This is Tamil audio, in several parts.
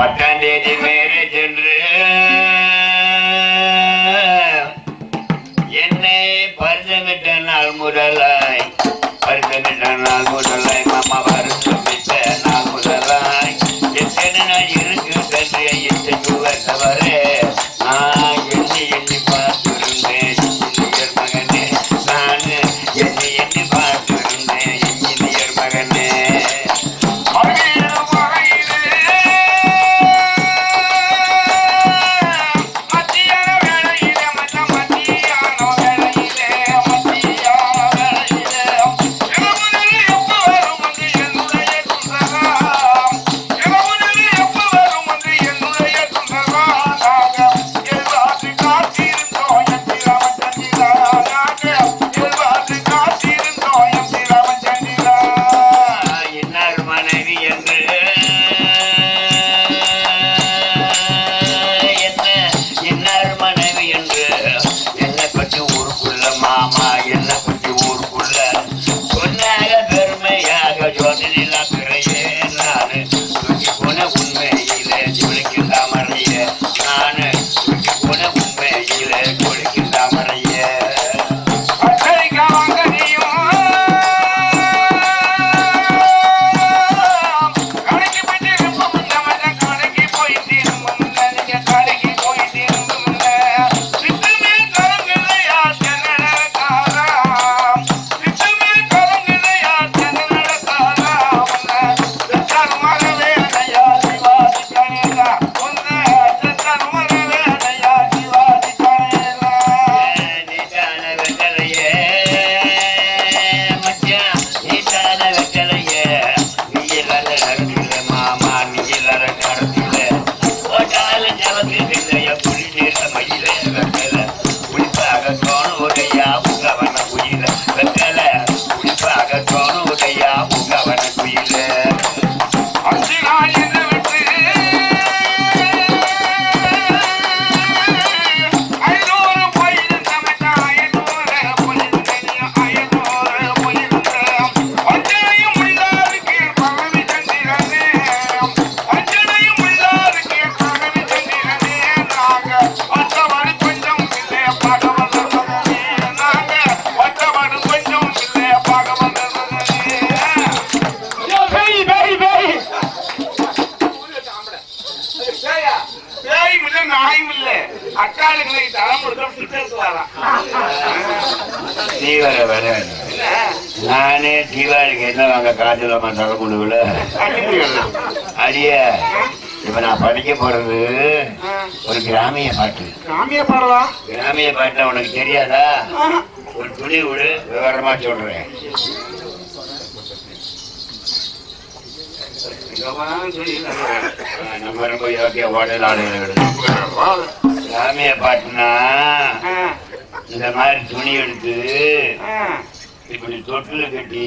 பத்தாம் தேதி மேரேஜ் என்று அக்காளுங்களை தரம் கொடுக்க சித்தர்ஸ் வரான் நீ வர வர நானே தீபாவளிக்கு என்ன வாங்க காய்ச்சல் தர முடியல அடிய இப்ப நான் படிக்க போறது ஒரு கிராமிய பாட்டு. சாமியை பாடலாம் கிராமிய பாட்டுல உனக்கு தெரியாதா? ஒரு துணி விடு விவரமா சொல்றேன். நம்ம ரொம்ப யோகிய ஓடல் ஆளுகள் கிராமிய பாட்டுனா இந்த மாதிரி துணி எடுத்து இப்படி தொட்டில் கட்டி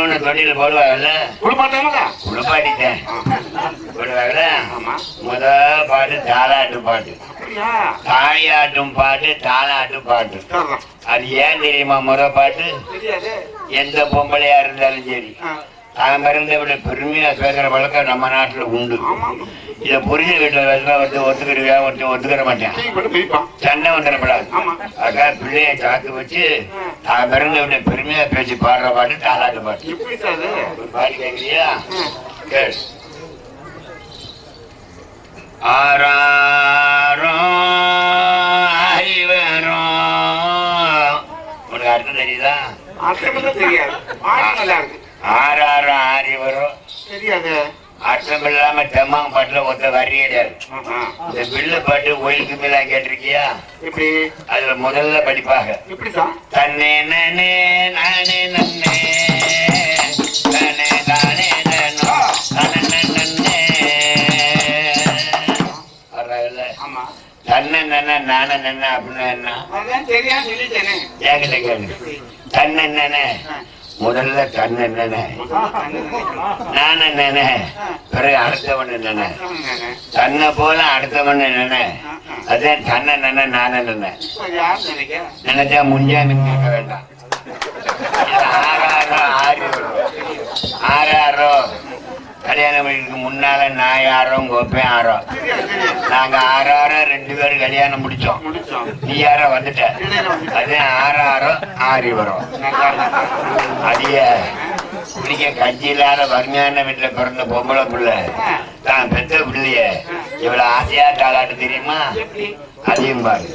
உனக்கு நான் போடுவாங்கல்ல குளிப்பாட்டாங்களா குளிப்பாட்டிட்டேன் ஆமா முத பாட்டு தாலாட்டு பாட்டு. அப்படியா தாயாட்டும் பாட்டு தாலாட்டும் பாட்டு. அது ஏன் தெரியுமா முத பாட்டு? எந்த பொம்பளையா இருந்தாலும் சரி. தான் பிறந்த விட பெருமையா பேசுற வழக்கம் நம்ம நாட்டுல உண்டு. இத புரிஞ்ச வீட்டுல வச்சா ஒருத்தர் ஒத்துக்கிறியா ஒருத்தர் ஒத்துக்கிற மாட்டேன். சண்டை வந்துடப்படாது. அக்கா பிள்ளைய காத்து வச்சு தான் பிறந்த விட பெருமையா பேசி பாடுற பாட்டு தாலாட்டு பாட்டு. பாட்டு கேட்கறியா ம். கேள். ஆறாரோ அறிவரோ உனக்கு அர்த்தம் தெரியுதா? அர்த்தம் தெரியாது. நல்லா இருக்கு. ஆறாரோ அறிவரோ தெரியாது. அர்த்தம் இல்லாம தெம்மாங்க பாட்டுல ஒத்த வரியாது ஆஹா. இந்த வில்லு பாட்டு ஒயிலுக்கு மேல கேட்டிருக்கியா? எப்படி? அதுல முதல்ல படிப்பாங்க எப்படி சார்? தன்னே நானே நானே நன்னே தானே நானே நன்ன அப்படின்னா என்ன தன்னை நானே முதல்ல தன்னை நானே நானே நானே பிறகு அடுத்தவன் நானே தன்னை போல அடுத்தவன் நானே அதான் தன்னை நானே நானே நினைக்க நினைச்சா முன்ஜாமி கேட்க வேண்டாம். ஆறாரோ ஆறு. வரும். கல்யாணம் பண்ணிக்கு முன்னால நான் யாரோ ஆறோ சரியா சரியா. நாங்க ஆறு ஆறோ ரெண்டு பேரும் கல்யாணம் முடிச்சோம். நீ யாரோ வந்துட்ட? அதே ஆறு ஆறோ ஆறி வரும் அதிக குடிக்க கஞ்சி இல்லாத வறுமையான வீட்டுல பிறந்த பொம்பளை பிள்ளை. தான் பெத்த பிள்ளைய. இவ்வளவு ஆசையா தாளாட்டு தெரியுமா? அதையும் பாரு.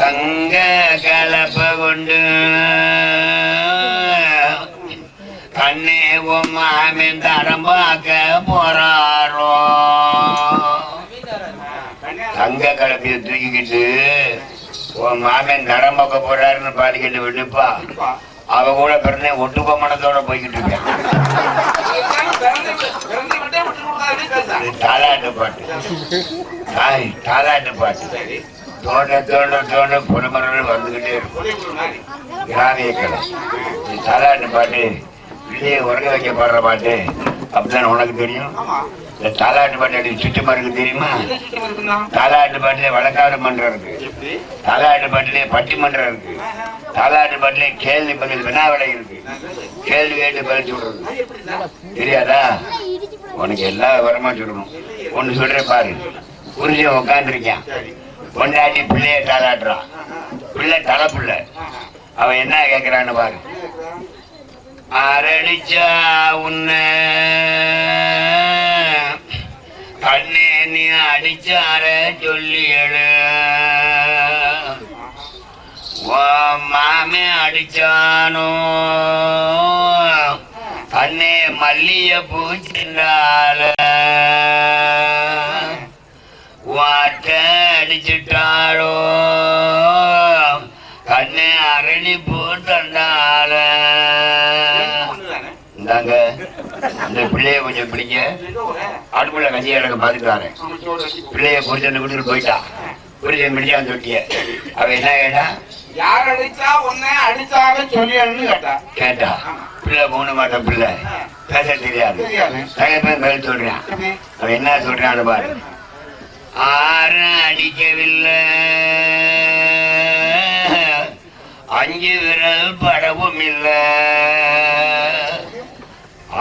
தங்க கலப்ப கொண்டு கண்ணே உமாமின் தரம் பார்க்க போறாரோ? தங்க கலப்பைய தூக்கிக்கிட்டு உன் மாமன் தரம் பார்க்க போறாருன்னு பாடிக்கிட்டு விட்டுப்பா. அவ கூட பிறந்த ஒட்டு மனத்தோட போய்கிட்டு இருக்கேன் தாலாட்டு பாட்டு. தாய் தாலாட்டு பாட்டு. தோண்ட தோண்ட தோண்ட புலமரல் வந்துகிட்டே இருக்கும். கிராமிய கலை தாலாட்டு பாட்டு. வெளியே உறங்க வைக்க பாடுற பாட்டு. அப்படிதான் உனக்கு தெரியும்? இந்த தாலாட்டு பாட்டு அப்படி சுத்தமா இருக்கு தெரியுமா? தாலாட்டு பாட்டுல வழக்காடு மன்றம் இருக்கு. தாலாட்டு பாட்டுல பட்டிமன்றம் இருக்கு. தாலாட்டு பாட்டுல கேள்வி பதில் வினாவிடை இருக்கு. கேள்வி கேட்டு பதில் சொல்றது. தெரியாதா? உனக்கு எல்லா விவரமா சொல்லணும். ஒண்ணு சொல்றேன் பாரு. புரிஞ்ச உட்காந்துருக்கான் சரி. பொண்டாட்டி பிள்ளைய தாளாட்டுறான் பிள்ளை தலை பிள்ளை. அவன் என்ன கேக்குறான்னு பாரு. அரடிச்சா உன்ன. கண்ணே நீ அடிச்சார சொல்லி எழு மாமே அடிச்சானோ. கண்ணே மல்லிய பூச்சின்றால வாட்ட அடிச்சிட்டாளோ. போட்டால ஒண்ணுதானே இந்தாங்க. இந்த பிள்ளைய கொஞ்சம் பிடிக்க அடுப்புல கஞ்சி எனக்கு வச்சு பிள்ளைய புரிச்சனை போயிட்டான் புரிச்சன் பிடிச்சான் தொட்டிய அவ என்ன கேட்டா? யார் அடிச்சா உன்னை அடிச்சாலும் சொல்லியன்னு கேட்டா. கேட்டா. பிள்ளை மூணு மாட்டம் பிள்ளை. பேச தெரியாது. பதில் சொல்றான். அவன் என்ன சொல்றான்னு பாரு. ஆறு அடிக்கவில்லை. அஞ்சு விரல் படவும் இல்ல.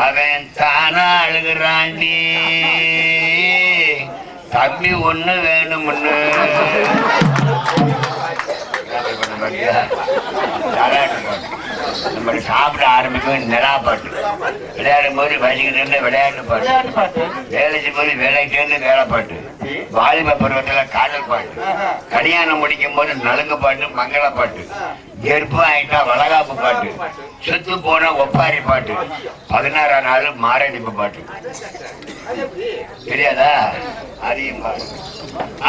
அவன் தானா அழுகிறாண்டி தம்பி ஒண்ணு வேணும்னு. நம்ம சாப்பிட ஆரம்பிக்கும் நிலா பாட்டு. விளையாடும் போது வச்சுக்கிட்டு விளையாட்டு பாட்டு. விளையாட்டு பாட்டு? வேலை செய்யும்போது வேலைக்கு வேலை பாட்டு. வாலிப பருவத்துல காதல் பாட்டு. கல்யாணம் முடிக்கும் போது நலுங்கு பாட்டு மங்கள பாட்டு. கெருப்பு ஆயிட்டா வளகாப்பு பாட்டு. சுத்து போன ஒப்பாரி பாட்டு. பதினாறாம் நாள் மாரடிப்பு பாட்டு. தெரியாதா? அதையும் பாட்டு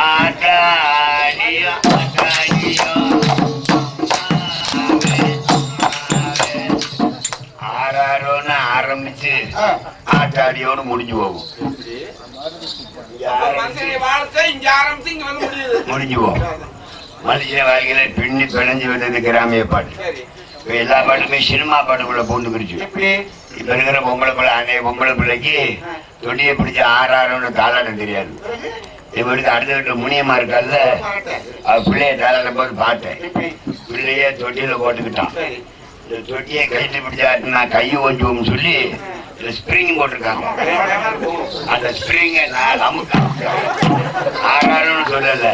ஆட்டாடியோ ஆட்டாடியோ. ஆறாரோன்னு ஆரம்பிச்சு. ஆட்டாடியோன்னு முடிஞ்சு போகும். முடிஞ்சு போகும். மனுஷ வாழ்க்கையில பின்னி பிணைஞ்சு வந்தது கிராமிய பாட்டு. இப்ப எல்லா பாட்டுமே சினிமா பாட்டுக்குள்ள பூந்துக்கிடுச்சு. இப்ப இருக்கிற பொம்பளை பிள்ளை அன்னைய பொம்பளை பிள்ளைக்கு தொட்டியை பிடிச்ச ஆறாரோன்னு தாளாட்டம் தெரியாது. இப்ப எடுத்து அடுத்த வீட்டு முனியம்மா இருக்கால அவ பிள்ளைய தாளாட்டும் போது பார்த்தேன் எப்படி? பிள்ளைய தொட்டியில போட்டுக்கிட்டான். இந்த தொட்டியை கையில பிடிச்சா நான் கையை ஓஞ்சுவோம்னு சொல்லி இந்த ஸ்ப்ரிங் போட்டிருக்காங்க. அந்த ஸ்ப்ரிங்க நான் நமக்கு ஆறாருன்னு சொல்லல.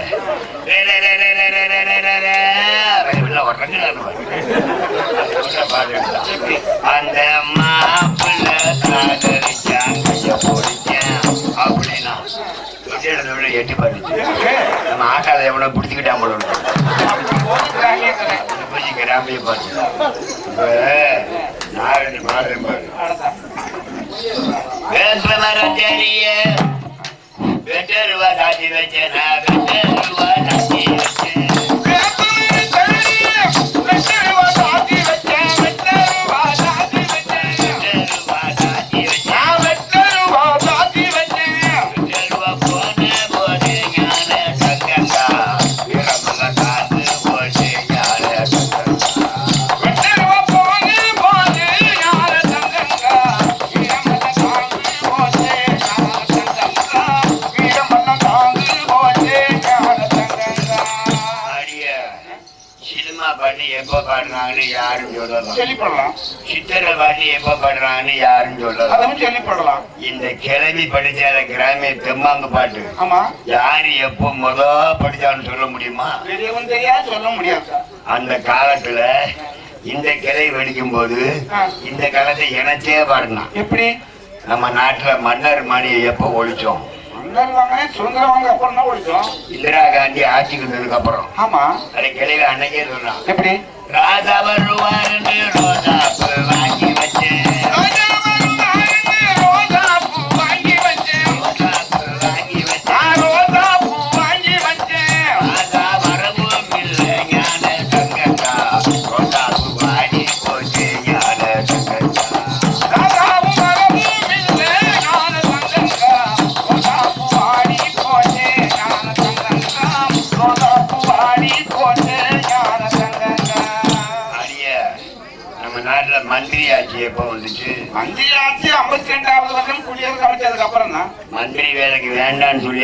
அந்த மாப்பிள்ள அப்படின்னா எட்டி பாருச்சு நம்ம ஆட்டாள எவ்வளவு பிடிச்சுக்கிட்டா போல கிராமையை பார்த்து நாராயண பாரு. Kesmara Jariya, Veterwa Dadi Veterwa சொல்லலாம் சொல்லிப்படலாம். சித்திரை பாட்டி எப்ப படுறான்னு யாரும் சொல்லலாம் அதுவும் இந்த கிளவி படிச்சால கிராமிய தெம்மாங்கு பாட்டு. ஆமா. யாரு எப்போ முத படிச்சான்னு சொல்ல முடியுமா? பெரியவன் தெரியா சொல்ல முடியாது. அந்த காலத்துல இந்த கிளை வெடிக்கும் போது. இந்த காலத்தை இணைச்சே பாடினான் எப்படி? நம்ம நாட்டுல மன்னர் மணியை எப்போ ஒழிச்சோம்? மன்னர் வாங்க சுதந்திரம் வாங்க அப்புறம் தான் ஒழிச்சோம் இந்திரா காந்தி ஆட்சிக்கு வந்ததுக்கு அப்புறம் ஆமா. அந்த கிளையில அன்னைக்கே சொன்னான். எப்படி? ராஜா வருவாருன்னு ரோஜா வந்துச்சு மந்திரி ஆட்சி ஐம்பத்தி ரெண்டாவது வருஷம் குடியரசு அமைச்சதுக்கு அப்புறம் தான் மந்திரி வேலைக்கு வேண்டாம்னு சொல்லி